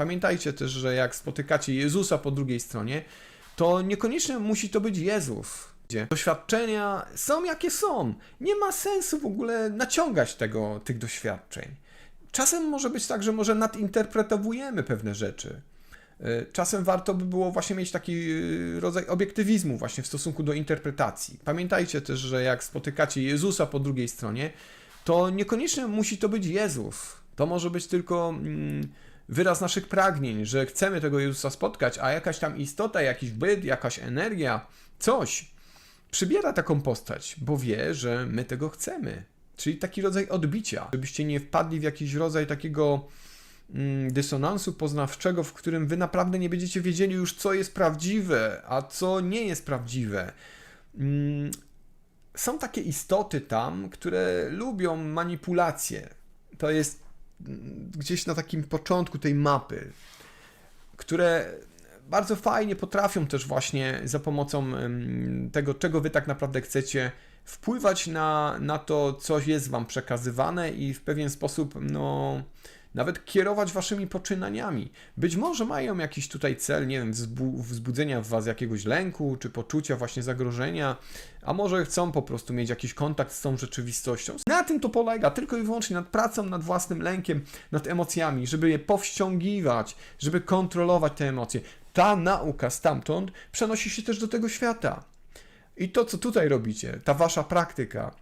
Pamiętajcie też, że jak spotykacie Jezusa po drugiej stronie, to niekoniecznie musi to być Jezus. Doświadczenia są jakie są. Nie ma sensu w ogóle naciągać tego, tych doświadczeń. Czasem może być tak, że może nadinterpretowujemy pewne rzeczy. Y, Czasem warto by było właśnie mieć taki y, rodzaj obiektywizmu właśnie w stosunku do interpretacji. Pamiętajcie też, że jak spotykacie Jezusa po drugiej stronie, to niekoniecznie musi to być Jezus. To może być tylko mm, wyraz naszych pragnień, że chcemy tego Jezusa spotkać, a jakaś tam istota, jakiś byt, jakaś energia, coś przybiera taką postać, bo wie, że my tego chcemy. Czyli taki rodzaj odbicia, żebyście nie wpadli w jakiś rodzaj takiego mm, dysonansu poznawczego, w którym wy naprawdę nie będziecie wiedzieli już, co jest prawdziwe, a co nie jest prawdziwe. Mm, Są takie istoty tam, które lubią manipulacje. To jest gdzieś na takim początku tej mapy, które bardzo fajnie potrafią też właśnie za pomocą tego, czego wy tak naprawdę chcecie, wpływać na, na to, co jest wam przekazywane i w pewien sposób, no, nawet kierować waszymi poczynaniami. Być może mają jakiś tutaj cel, nie wiem, wzbu- wzbudzenia w was jakiegoś lęku, czy poczucia właśnie zagrożenia, a może chcą po prostu mieć jakiś kontakt z tą rzeczywistością. Na tym to polega, tylko i wyłącznie nad pracą, nad własnym lękiem, nad emocjami, żeby je powściągiwać, żeby kontrolować te emocje. Ta nauka stamtąd przenosi się też do tego świata. I to, co tutaj robicie, ta wasza praktyka,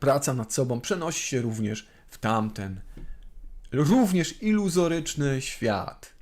praca nad sobą, przenosi się również w tamten, również iluzoryczny świat.